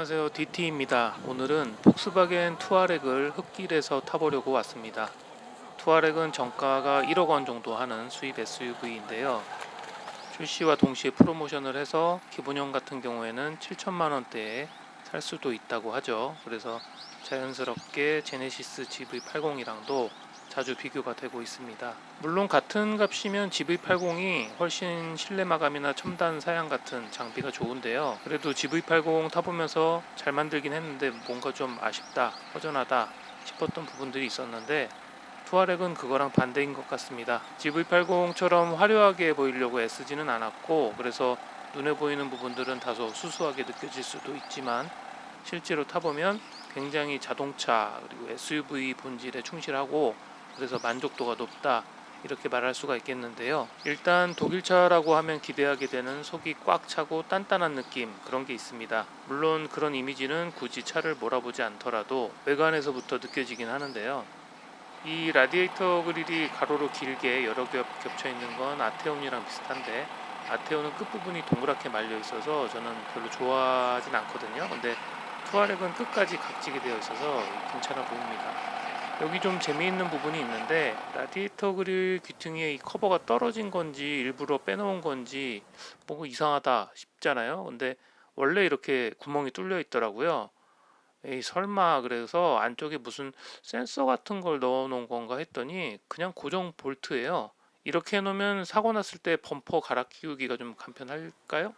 안녕하세요. DT입니다. 오늘은 폭스바겐 투아렉을 흙길에서 타보려고 왔습니다. 투아렉은 정가가 1억 원 정도 하는 수입 SUV인데요. 출시와 동시에 프로모션을 해서 기본형 같은 경우에는 7천만 원대에 살 수도 있다고 하죠. 그래서 자연스럽게 제네시스 GV80이랑도 자주 비교가 되고 있습니다. 물론 같은 값이면 GV80이 훨씬 실내 마감이나 첨단 사양 같은 장비가 좋은데요. 그래도 GV80 타보면서 잘 만들긴 했는데 뭔가 좀 아쉽다, 허전하다 싶었던 부분들이 있었는데 투아렉은 그거랑 반대인 것 같습니다. GV80처럼 화려하게 보이려고 애쓰지는 않았고 그래서 눈에 보이는 부분들은 다소 수수하게 느껴질 수도 있지만 실제로 타보면 굉장히 자동차 그리고 SUV 본질에 충실하고 그래서 만족도가 높다 이렇게 말할 수가 있겠는데요. 일단 독일차라고 하면 기대하게 되는 속이 꽉 차고 단단한 느낌 그런 게 있습니다. 물론 그런 이미지는 굳이 차를 몰아보지 않더라도 외관에서부터 느껴지긴 하는데요. 이 라디에이터 그릴이 가로로 길게 여러 겹 겹쳐 있는 건 아테온이랑 비슷한데 아테온은 끝부분이 동그랗게 말려 있어서 저는 별로 좋아하진 않거든요. 근데 투아렉은 끝까지 각지게 되어 있어서 괜찮아 보입니다. 여기 좀 재미있는 부분이 있는데 라디에이터 그릴 귀퉁이에 이 커버가 떨어진 건지 일부러 빼놓은 건지 뭔가 이상하다 싶잖아요. 근데 원래 이렇게 구멍이 뚫려 있더라고요. 에이 설마 그래서 안쪽에 무슨 센서 같은 걸 넣어 놓은 건가 했더니 그냥 고정 볼트예요. 이렇게 해놓으면 사고 났을 때 범퍼 갈아 끼우기가 좀 간편할까요?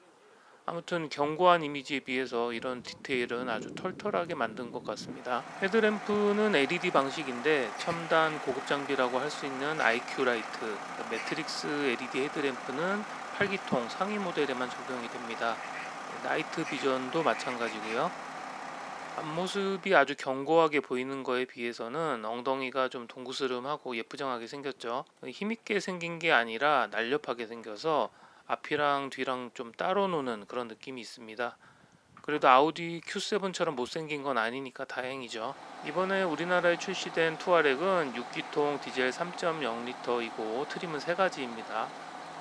아무튼 견고한 이미지에 비해서 이런 디테일은 아주 털털하게 만든 것 같습니다. 헤드램프는 LED 방식인데 첨단 고급 장비라고 할 수 있는 IQ 라이트, 매트릭스 LED 헤드램프는 8기통 상위 모델에만 적용이 됩니다. 나이트 비전도 마찬가지고요. 앞모습이 아주 견고하게 보이는 거에 비해서는 엉덩이가 좀 동구스름하고 예쁘장하게 생겼죠. 힘있게 생긴 게 아니라 날렵하게 생겨서 앞이랑 뒤랑 좀 따로 노는 그런 느낌이 있습니다. 그래도 아우디 Q7처럼 못생긴 건 아니니까 다행이죠. 이번에 우리나라에 출시된 투아렉은 6기통 디젤 3.0L이고 트림은 세 가지입니다.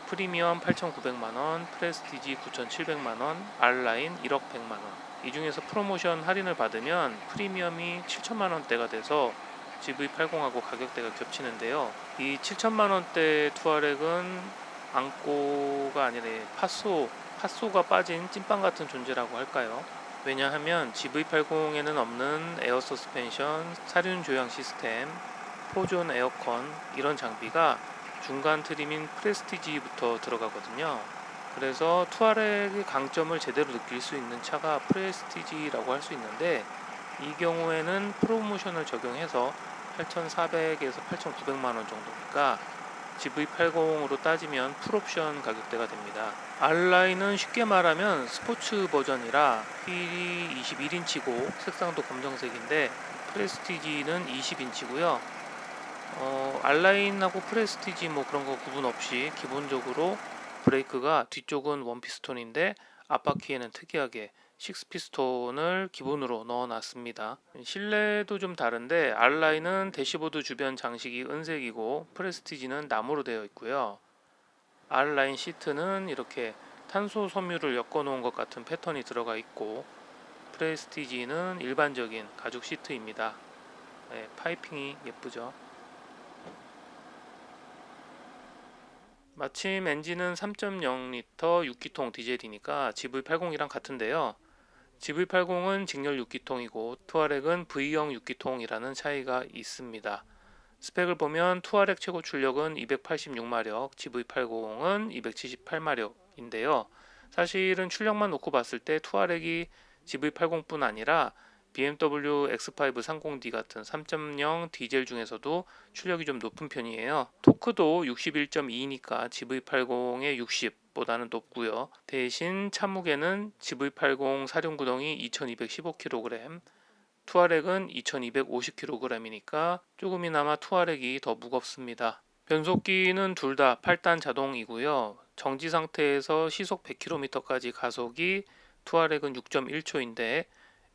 프리미엄 8,900만원, 프레스티지 9,700만원, R라인 1억 100만원. 이 중에서 프로모션 할인을 받으면 프리미엄이 7천만원대가 돼서 GV80하고 가격대가 겹치는데요. 이 7천만원대 투아렉은 앙꼬가 아니라 파소, 파소가 빠진 찐빵 같은 존재라고 할까요? 왜냐하면 GV80에는 없는 에어 서스펜션, 사륜 조향 시스템, 포존 에어컨 이런 장비가 중간 트림인 프레스티지부터 들어가거든요. 그래서 투아렉의 강점을 제대로 느낄 수 있는 차가 프레스티지라고 할 수 있는데 이 경우에는 프로모션을 적용해서 8,400에서 8,900만 원 정도니까 GV80으로 따지면 풀옵션 가격대가 됩니다. R라인은 쉽게 말하면 스포츠 버전이라 휠이 21인치고 색상도 검정색인데 프레스티지는 20인치고요. 어, R라인하고 프레스티지 뭐 그런 거 구분 없이 기본적으로 브레이크가 뒤쪽은 원피스톤인데 앞바퀴에는 특이하게 식스피스톤을 기본으로 넣어놨습니다. 실내도 좀 다른데 R라인은 대시보드 주변 장식이 은색이고 프레스티지는 나무로 되어 있고요. R라인 시트는 이렇게 탄소 섬유를 엮어놓은 것 같은 패턴이 들어가 있고 프레스티지는 일반적인 가죽 시트입니다. 네, 파이핑이 예쁘죠. 마침 엔진은 3.0L 6기통 디젤이니까 GV80이랑 같은데요. GV80은 직렬 6기통이고 투아렉은 V형 6기통이라는 차이가 있습니다. 스펙을 보면 투아렉 최고 출력은 286마력, GV80은 278마력인데요. 사실은 출력만 놓고 봤을 때 투아렉이 GV80뿐 아니라 BMW X5 30D 같은 3.0 디젤 중에서도 출력이 좀 높은 편이에요. 토크도 61.2니까 GV80의 60 보다는 높고요. 대신 차무게는 GV80 사륜구동이 2215kg, 투아렉은 2250kg이니까 조금이나마 투아렉이 더 무겁습니다. 변속기는 둘 다 8단 자동이고요. 정지 상태에서 시속 100km까지 가속이 투아렉은 6.1초인데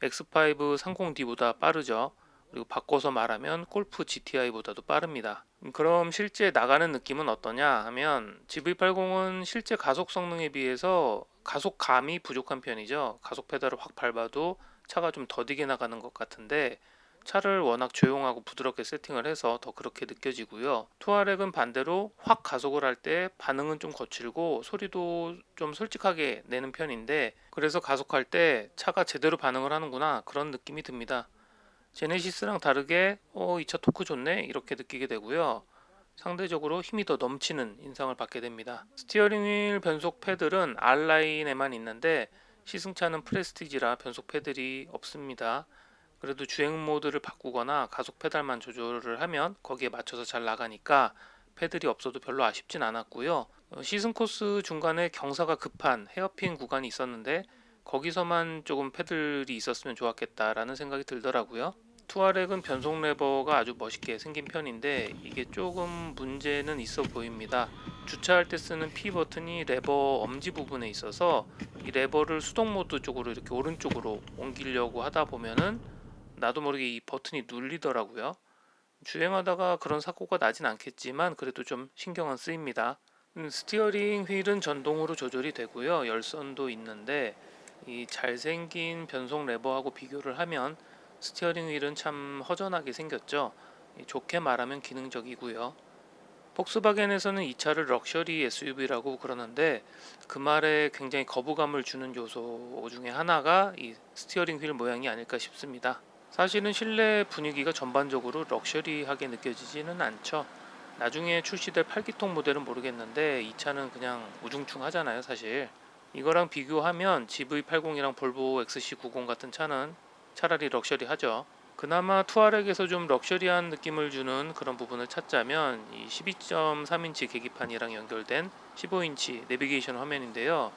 X5 30D보다 빠르죠. 그리고 바꿔서 말하면 골프 GTI보다도 빠릅니다. 음, 그럼 실제 나가는 느낌은 어떠냐 하면 GV80은 실제 가속 성능에 비해서 가속감이 부족한 편이죠. 가속 페달을 확 밟아도 차가 좀 더디게 나가는 것 같은데 차를 워낙 조용하고 부드럽게 세팅을 해서 더 그렇게 느껴지고요. 투아렉은 반대로 확 가속을 할 때 반응은 좀 거칠고 소리도 좀 솔직하게 내는 편인데 그래서 가속할 때 차가 제대로 반응을 하는구나 그런 느낌이 듭니다. 제네시스랑 다르게 어, 이차 토크 좋네 이렇게 느끼게 되고요. 상대적으로 힘이 더 넘치는 인상을 받게 됩니다. 스티어링 휠 변속 패들은 R라인에만 있는데 시승차는 프레스티지라 변속 패들이 없습니다. 그래도 주행 모드를 바꾸거나 가속 페달만 조절을 하면 거기에 맞춰서 잘 나가니까 패들이 없어도 별로 아쉽진 않았고요. 어, 시승 코스 중간에 경사가 급한 헤어핀 구간이 있었는데 거기서만 조금 패들이 있었으면 좋았겠다라는 생각이 들더라고요. 투아렉은 변속 레버가 아주 멋있게 생긴 편인데 이게 조금 문제는 있어 보입니다. 주차할 때 쓰는 P 버튼이 레버 엄지 부분에 있어서 이 레버를 수동 모드 쪽으로 이렇게 오른쪽으로 옮기려고 하다 보면은 나도 모르게 이 버튼이 눌리더라고요. 주행하다가 그런 사고가 나진 않겠지만 그래도 좀 신경은 쓰입니다. 음, 스티어링 휠은 전동으로 조절이 되고요. 열선도 있는데 이 잘생긴 변속 레버하고 비교를 하면 스티어링 휠은 참 허전하게 생겼죠. 이 좋게 말하면 기능적이고요. 폭스바겐에서는 이 차를 럭셔리 SUV라고 그러는데 그 말에 굉장히 거부감을 주는 요소 중에 하나가 이 스티어링 휠 모양이 아닐까 싶습니다. 사실은 실내 분위기가 전반적으로 럭셔리하게 느껴지지는 않죠. 나중에 출시될 8기통 모델은 모르겠는데 이 차는 그냥 우중충하잖아요, 사실. 이거랑 비교하면 GV80이랑 볼보 XC90 같은 차는 차라리 럭셔리하죠. 그나마 투아렉에서 좀 럭셔리한 느낌을 주는 그런 부분을 찾자면 이 12.3인치 계기판이랑 연결된 15인치 내비게이션 화면인데요.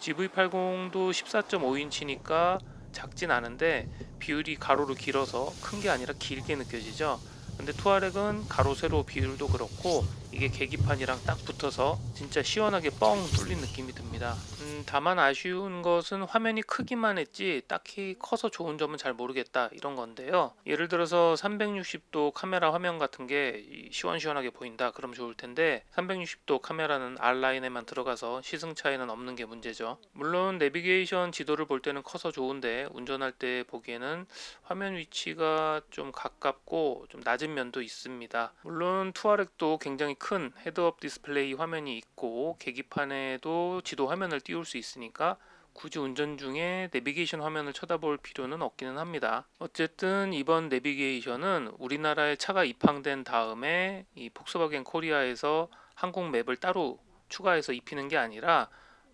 GV80도 14.5인치니까 작진 않은데 비율이 가로로 길어서 큰 게 아니라 길게 느껴지죠. 근데 투아렉은 가로 세로 비율도 그렇고 이게 계기판이랑 딱 붙어서 진짜 시원하게 뻥 뚫린 느낌이 듭니다. 음, 다만 아쉬운 것은 화면이 크기만 했지 딱히 커서 좋은 점은 잘 모르겠다 이런 건데요. 예를 들어서 360도 카메라 화면 같은 게 이- 시원시원하게 보인다 그럼 좋을 텐데 360도 카메라는 R 라인에만 들어가서 시승 차에는 없는 게 문제죠. 물론 내비게이션 지도를 볼 때는 커서 좋은데 운전할 때 보기에는 화면 위치가 좀 가깝고 좀 낮은 면도 있습니다. 물론 투아렉도 굉장히 큰 헤드업 디스플레이 화면이 있고 계기판에도 지도 화면을 띄울 수 있으니까 굳이 운전 중에 내비게이션 화면을 쳐다볼 필요는 없기는 합니다. 어쨌든 이번 내비게이션은 우리나라에 차가 입항된 다음에 이 폭스바겐 코리아에서 한국 맵을 따로 추가해서 입히는 게 아니라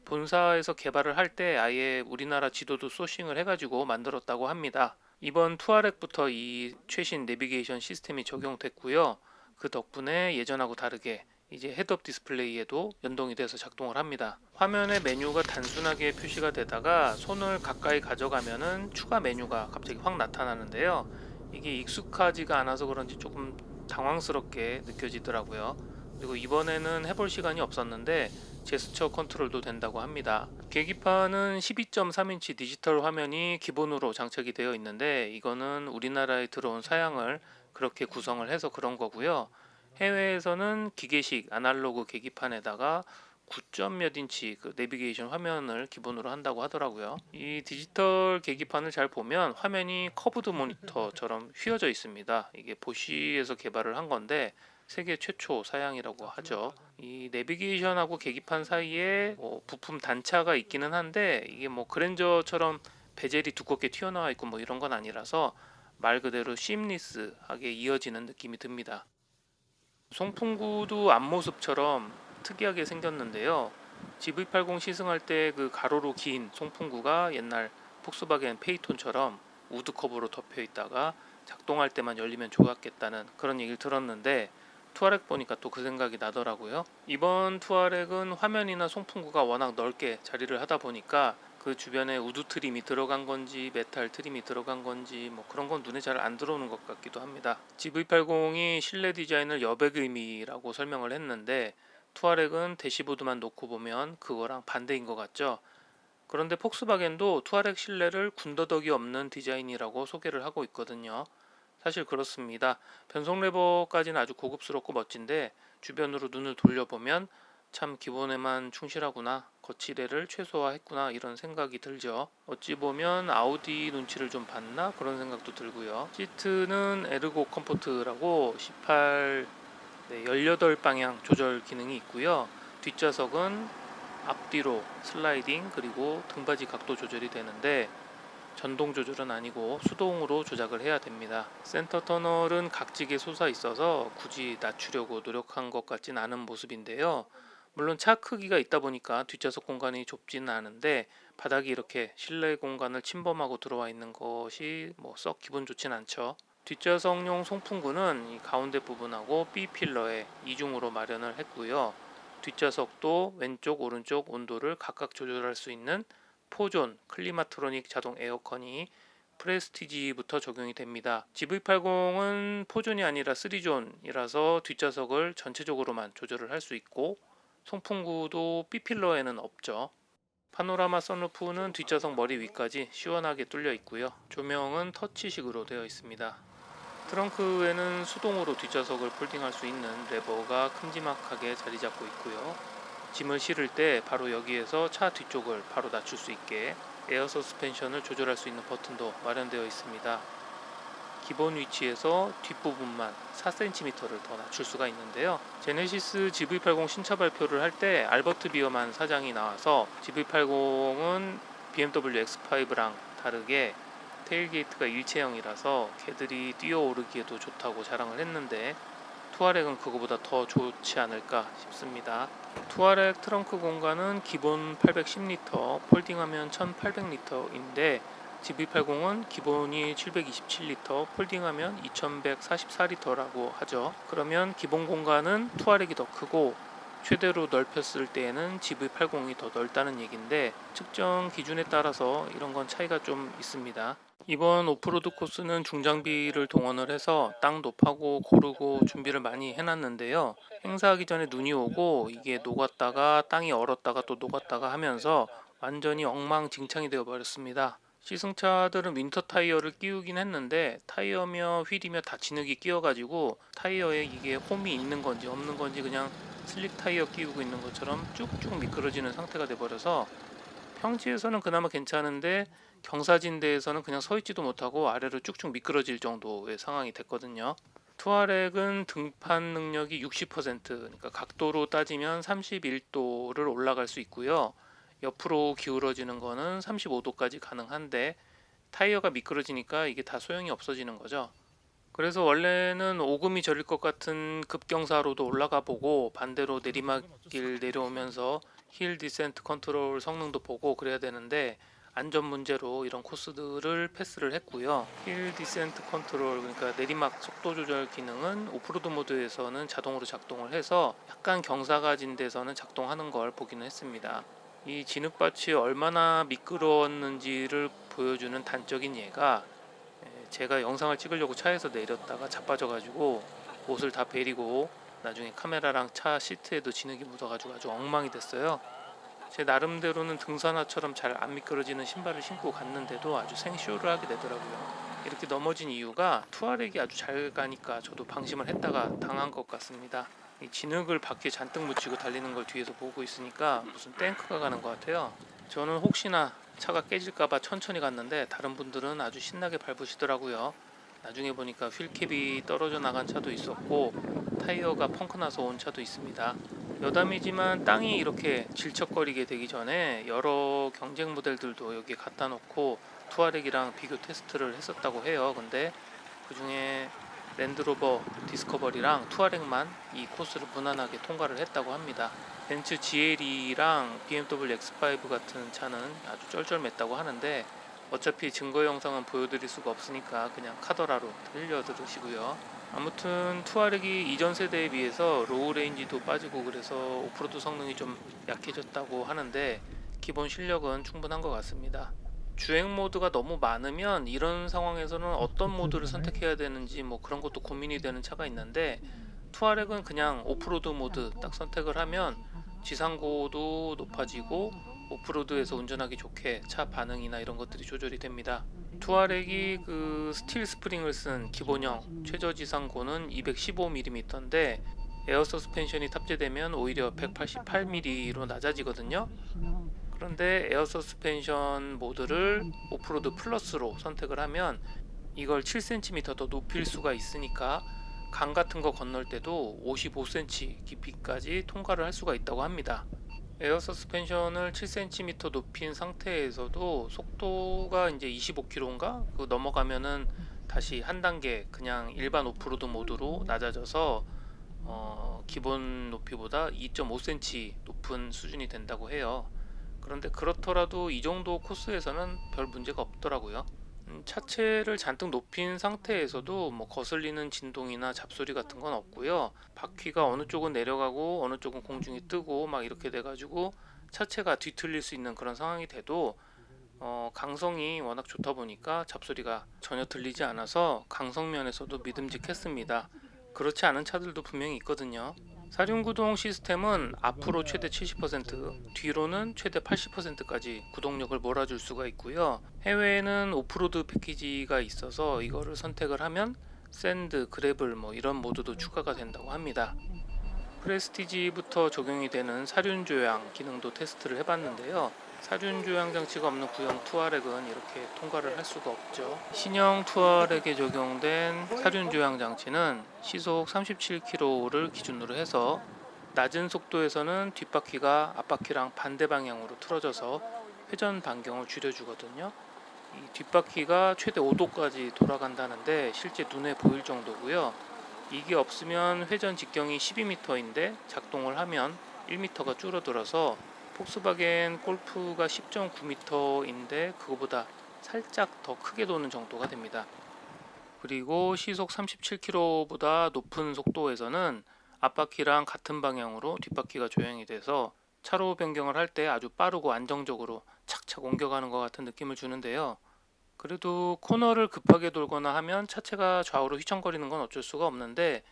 본사에서 개발을 할 때 아예 우리나라 지도도 소싱을 해가지고 만들었다고 합니다. 이번 투아렉부터 이 최신 내비게이션 시스템이 적용됐고요. 그 덕분에 예전하고 다르게 이제 헤드업 디스플레이에도 연동이 돼서 작동을 합니다. 화면에 메뉴가 단순하게 표시가 되다가 손을 가까이 가져가면은 추가 메뉴가 갑자기 확 나타나는데요. 이게 익숙하지가 않아서 그런지 조금 당황스럽게 느껴지더라고요. 그리고 이번에는 해볼 시간이 없었는데 제스처 컨트롤도 된다고 합니다. 계기판은 12.3인치 디지털 화면이 기본으로 장착이 되어 있는데 이거는 우리나라에 들어온 사양을 그렇게 구성을 해서 그런 거고요. 해외에서는 기계식 아날로그 계기판에다가 9점 몇 인치 그 내비게이션 화면을 기본으로 한다고 하더라고요. 이 디지털 계기판을 잘 보면 화면이 커브드 모니터처럼 휘어져 있습니다. 이게 보시에서 개발을 한 건데 세계 최초 사양이라고 하죠. 이 내비게이션하고 계기판 사이에 뭐 부품 단차가 있기는 한데 이게 뭐 그랜저처럼 베젤이 두껍게 튀어나와 있고 뭐 이런 건 아니라서 말 그대로 심리스하게 이어지는 느낌이 듭니다. 송풍구도 앞모습처럼 특이하게 생겼는데요. GV80 시승할 때 그 가로로 긴 송풍구가 옛날 폭스바겐 페이톤처럼 우드 커브로 덮여 있다가 작동할 때만 열리면 좋았겠다는 그런 얘기를 들었는데 투아렉 보니까 또 그 생각이 나더라고요. 이번 투아렉은 화면이나 송풍구가 워낙 넓게 자리를 하다 보니까 그 주변에 우드 트림이 들어간 건지 메탈 트림이 들어간 건지 뭐 그런 건 눈에 잘 안 들어오는 것 같기도 합니다. GV80이 실내 디자인을 여백 의미라고 설명을 했는데 투아렉은 대시보드만 놓고 보면 그거랑 반대인 것 같죠. 그런데 폭스바겐도 투아렉 실내를 군더더기 없는 디자인이라고 소개를 하고 있거든요. 사실 그렇습니다. 변속 레버까지는 아주 고급스럽고 멋진데 주변으로 눈을 돌려보면 참 기본에만 충실하구나 거치대를 최소화했구나 이런 생각이 들죠. 어찌 보면 아우디 눈치를 좀 봤나 그런 생각도 들고요. 시트는 에르고 컴포트라고 18 네, 18방향 조절 기능이 있고요. 뒷좌석은 앞뒤로 슬라이딩 그리고 등받이 각도 조절이 되는데 전동 조절은 아니고 수동으로 조작을 해야 됩니다. 센터 터널은 각지게 솟아 있어서 굳이 낮추려고 노력한 것 같진 않은 모습인데요. 물론 차 크기가 있다 보니까 뒷좌석 공간이 좁지는 않은데 바닥이 이렇게 실내 공간을 침범하고 들어와 있는 것이 뭐 썩 기분 좋진 않죠. 뒷좌석용 송풍구는 이 가운데 부분하고 B 필러에 이중으로 마련을 했고요. 뒷좌석도 왼쪽 오른쪽 온도를 각각 조절할 수 있는 포존 클리마트로닉 자동 에어컨이 프레스티지부터 적용이 됩니다. GV80은 포존이 아니라 3존이라서 뒷좌석을 전체적으로만 조절을 할 수 있고 송풍구도 B필러에는 없죠. 파노라마 선루프는 뒷좌석 머리 위까지 시원하게 뚫려 있고요. 조명은 터치식으로 되어 있습니다. 트렁크에는 수동으로 뒷좌석을 폴딩할 수 있는 레버가 큼지막하게 자리 잡고 있고요. 짐을 실을 때 바로 여기에서 차 뒤쪽을 바로 낮출 수 있게 에어 서스펜션을 조절할 수 있는 버튼도 마련되어 있습니다. 기본 위치에서 뒷부분만 4cm를 더 낮출 수가 있는데요. 제네시스 GV80 신차 발표를 할 때 알버트 비어만 사장이 나와서 GV80은 BMW X5랑 다르게 테일게이트가 일체형이라서 개들이 뛰어오르기에도 좋다고 자랑을 했는데 투아렉은 그거보다 더 좋지 않을까 싶습니다. 투아렉 트렁크 공간은 기본 810리터, 폴딩하면 1800리터인데 GV80은 기본이 727리터, 폴딩하면 2144리터라고 하죠. 그러면 기본 공간은 투아렉이 더 크고 최대로 넓혔을 때에는 GV80이 더 넓다는 얘기인데 측정 기준에 따라서 이런 건 차이가 좀 있습니다. 이번 오프로드 코스는 중장비를 동원을 해서 땅도 파고 고르고 준비를 많이 해놨는데요. 행사하기 전에 눈이 오고 이게 녹았다가 땅이 얼었다가 또 녹았다가 하면서 완전히 엉망진창이 되어 버렸습니다. 시승차들은 윈터 타이어를 끼우긴 했는데 타이어며 휠이며 다 진흙이 끼어가지고 타이어에 이게 홈이 있는 건지 없는 건지 그냥 슬릭 타이어 끼우고 있는 것처럼 쭉쭉 미끄러지는 상태가 돼버려서 평지에서는 그나마 괜찮은데 경사진대에서는 그냥 서 있지도 못하고 아래로 쭉쭉 미끄러질 정도의 상황이 됐거든요. 투아렉은 등판 능력이 60% 그러니까 각도로 따지면 31도를 올라갈 수 있고요. 옆으로 기울어지는 거는 35도까지 가능한데 타이어가 미끄러지니까 이게 다 소용이 없어지는 거죠. 그래서 원래는 오금이 저릴 것 같은 급경사로도 올라가 보고 반대로 내리막길 내려오면서 힐 디센트 컨트롤 성능도 보고 그래야 되는데 안전 문제로 이런 코스들을 패스를 했고요. 힐 디센트 컨트롤 그러니까 내리막 속도 조절 기능은 오프로드 모드에서는 자동으로 작동을 해서 약간 경사가 진 데서는 작동하는 걸 보기는 했습니다. 이 진흙밭이 얼마나 미끄러웠는지를 보여주는 단적인 예가 에, 제가 영상을 찍으려고 차에서 내렸다가 자빠져가지고 옷을 다 베리고 나중에 카메라랑 차 시트에도 진흙이 묻어가지고 아주 엉망이 됐어요. 제 나름대로는 등산화처럼 잘 안 미끄러지는 신발을 신고 갔는데도 아주 생쇼를 하게 되더라고요. 이렇게 넘어진 이유가 투아렉이 아주 잘 가니까 저도 방심을 했다가 당한 것 같습니다. 이 진흙을 바퀴에 잔뜩 묻히고 달리는 걸 뒤에서 보고 있으니까 무슨 탱크가 가는 것 같아요. 저는 혹시나 차가 깨질까봐 천천히 갔는데 다른 분들은 아주 신나게 밟으시더라고요. 나중에 보니까 휠캡이 떨어져 나간 차도 있었고 타이어가 펑크나서 온 차도 있습니다. 여담이지만 땅이 이렇게 질척거리게 되기 전에 여러 경쟁 모델들도 여기 갖다 놓고 투아렉이랑 비교 테스트를 했었다고 해요. 근데 그 중에 랜드로버 디스커버리랑 투아렉만 이 코스를 무난하게 통과를 했다고 합니다. 벤츠 GLE랑 BMW X5 같은 차는 아주 쩔쩔맸다고 하는데 어차피 증거 영상은 보여드릴 수가 없으니까 그냥 카더라로 들려 들으시고요. 아무튼 투아렉이 이전 세대에 비해서 로우 레인지도 빠지고 그래서 오프로드 성능이 좀 약해졌다고 하는데 기본 실력은 충분한 것 같습니다. 주행 모드가 너무 많으면 이런 상황에서는 어떤 모드를 선택해야 되는지 뭐 그런 것도 고민이 되는 차가 있는데 투아렉은 그냥 오프로드 모드 딱 선택을 하면 지상고도 높아지고 오프로드에서 운전하기 좋게 차 반응이나 이런 것들이 조절이 됩니다. 투아렉이 그 스틸 스프링을 쓴 기본형 최저 지상 고는 215mm인데 에어 서스펜션이 탑재되면 오히려 188mm로 낮아지거든요. 그런데 에어 서스펜션 모드를 오프로드 플러스로 선택을 하면 이걸 7cm 더 높일 수가 있으니까 강 같은 거 건널 때도 55cm 깊이까지 통과를 할 수가 있다고 합니다. 에어 서스펜션을 7cm 높인 상태에서도 속도가 이제 25km인가? 그 넘어가면은 다시 한 단계 그냥 일반 오프로드 모드로 낮아져서 어, 기본 높이보다 2.5cm 높은 수준이 된다고 해요. 그런데 그렇더라도 이 정도 코스에서는 별 문제가 없더라고요. 음, 차체를 잔뜩 높인 상태에서도 뭐 거슬리는 진동이나 잡소리 같은 건 없고요. 바퀴가 어느 쪽은 내려가고 어느 쪽은 공중에 뜨고 막 이렇게 돼가지고 차체가 뒤틀릴 수 있는 그런 상황이 돼도 어, 강성이 워낙 좋다 보니까 잡소리가 전혀 들리지 않아서 강성 면에서도 믿음직했습니다. 그렇지 않은 차들도 분명히 있거든요. 사륜구동 시스템은 앞으로 최대 70%, 뒤로는 최대 80%까지 구동력을 몰아줄 수가 있고요. 해외에는 오프로드 패키지가 있어서 이거를 선택을 하면 샌드, 그래블 뭐 이런 모드도 추가가 된다고 합니다. 프레스티지부터 적용이 되는 사륜 조향 기능도 테스트를 해봤는데요. 사륜 조향 장치가 없는 구형 투아렉은 이렇게 통과를 할 수가 없죠. 신형 투아렉에 적용된 사륜 조향 장치는 시속 37km를 기준으로 해서 낮은 속도에서는 뒷바퀴가 앞바퀴랑 반대 방향으로 틀어져서 회전 반경을 줄여주거든요. 이 뒷바퀴가 최대 5도까지 돌아간다는데 실제 눈에 보일 정도고요. 이게 없으면 회전 직경이 12m인데 작동을 하면 1m가 줄어들어서 폭스바겐 골프가 10.9m인데 그거보다 살짝 더 크게 도는 정도가 됩니다. 그리고 시속 37km보다 높은 속도에서는 앞바퀴랑 같은 방향으로 뒷바퀴가 조향이 돼서 차로 변경을 할 때 아주 빠르고 안정적으로 착착 옮겨가는 것 같은 느낌을 주는데요. 그래도 코너를 급하게 돌거나 하면 차체가 좌우로 휘청거리는 건 어쩔 수가 없는데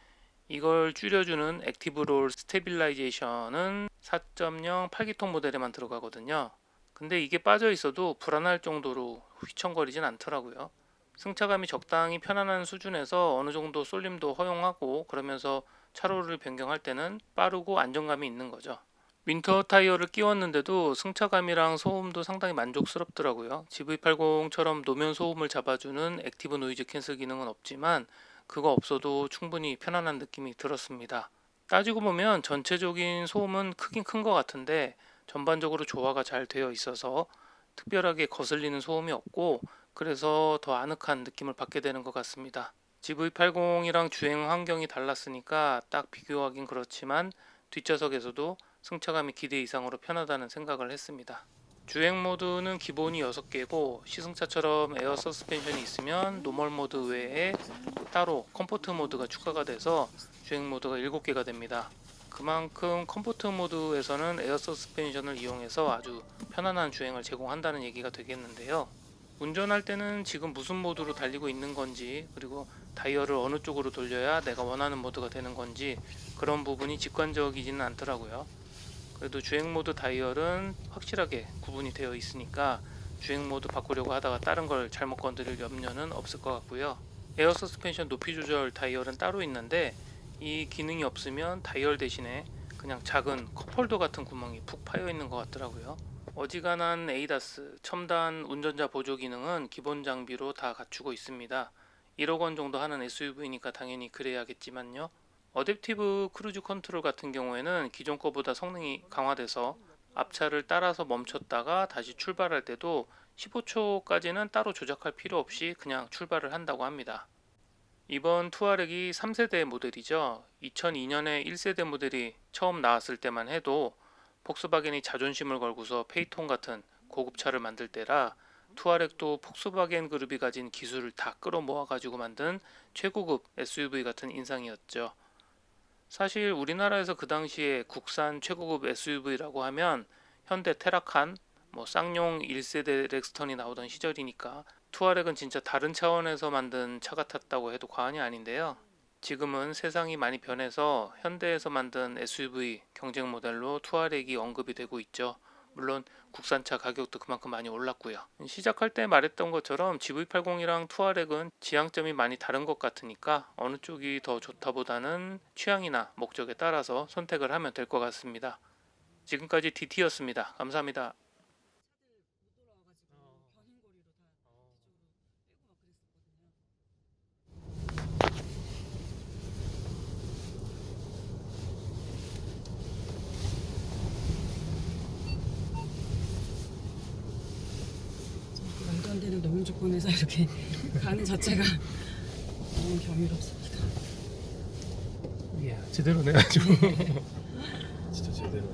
이걸 줄여주는 액티브 롤 스테빌라이제이션은 4.0 8기통 모델에만 들어가거든요. 근데 이게 빠져 있어도 불안할 정도로 휘청거리진 않더라고요. 승차감이 적당히 편안한 수준에서 어느 정도 쏠림도 허용하고 그러면서 차로를 변경할 때는 빠르고 안정감이 있는 거죠. 윈터 타이어를 끼웠는데도 승차감이랑 소음도 상당히 만족스럽더라고요. GV80처럼 노면 소음을 잡아주는 액티브 노이즈 캔슬 기능은 없지만 그거 없어도 충분히 편안한 느낌이 들었습니다. 따지고 보면 전체적인 소음은 크긴 큰 것 같은데 전반적으로 조화가 잘 되어 있어서 특별하게 거슬리는 소음이 없고 그래서 더 아늑한 느낌을 받게 되는 것 같습니다. GV80이랑 주행 환경이 달랐으니까 딱 비교하긴 그렇지만 뒷좌석에서도 승차감이 기대 이상으로 편하다는 생각을 했습니다. 주행 모드는 기본이 6개고 시승차처럼 에어 서스펜션이 있으면 노멀 모드 외에 따로 컴포트 모드가 추가가 돼서 주행 모드가 7개가 됩니다. 그만큼 컴포트 모드에서는 에어 서스펜션을 이용해서 아주 편안한 주행을 제공한다는 얘기가 되겠는데요. 운전할 때는 지금 무슨 모드로 달리고 있는 건지 그리고 다이얼을 어느 쪽으로 돌려야 내가 원하는 모드가 되는 건지 그런 부분이 직관적이지는 않더라고요. 그래도 주행 모드 다이얼은 확실하게 구분이 되어 있으니까 주행 모드 바꾸려고 하다가 다른 걸 잘못 건드릴 염려는 없을 것 같고요. 에어 서스펜션 높이 조절 다이얼은 따로 있는데 이 기능이 없으면 다이얼 대신에 그냥 작은 컵홀더 같은 구멍이 푹 파여 있는 것 같더라고요. 어지간한 에이다스 첨단 운전자 보조 기능은 기본 장비로 다 갖추고 있습니다. 1억 원 정도 하는 SUV니까 당연히 그래야겠지만요. 어댑티브 크루즈 컨트롤 같은 경우에는 기존 거보다 성능이 강화돼서 앞차를 따라서 멈췄다가 다시 출발할 때도 15초까지는 따로 조작할 필요 없이 그냥 출발을 한다고 합니다. 이번 투아렉이 3세대 모델이죠. 2002년에 1세대 모델이 처음 나왔을 때만 해도 폭스바겐이 자존심을 걸고서 페이톤 같은 고급차를 만들 때라 투아렉도 폭스바겐 그룹이 가진 기술을 다 끌어모아 가지고 만든 최고급 SUV 같은 인상이었죠. 사실 우리나라에서 그 당시에 국산 최고급 SUV라고 하면 현대 테라칸, 뭐 쌍용 1세대 렉스턴이 나오던 시절이니까 투아렉은 진짜 다른 차원에서 만든 차 같았다고 해도 과언이 아닌데요. 지금은 세상이 많이 변해서 현대에서 만든 SUV 경쟁 모델로 투아렉이 언급이 되고 있죠. 물론 국산차 가격도 그만큼 많이 올랐고요. 시작할 때 말했던 것처럼 GV80이랑 투아렉은 지향점이 많이 다른 것 같으니까 어느 쪽이 더 좋다보다는 취향이나 목적에 따라서 선택을 하면 될 것 같습니다. 지금까지 DT였습니다. 감사합니다. 못 돌아와가지고 견인거리로 다 뒤쪽으로 빼고 막 그랬었거든요. 저 말도 안 조건에서 이렇게 가는 자체가 너무 경이롭습니다. 이야 제대로네 아주. 진짜 제대로.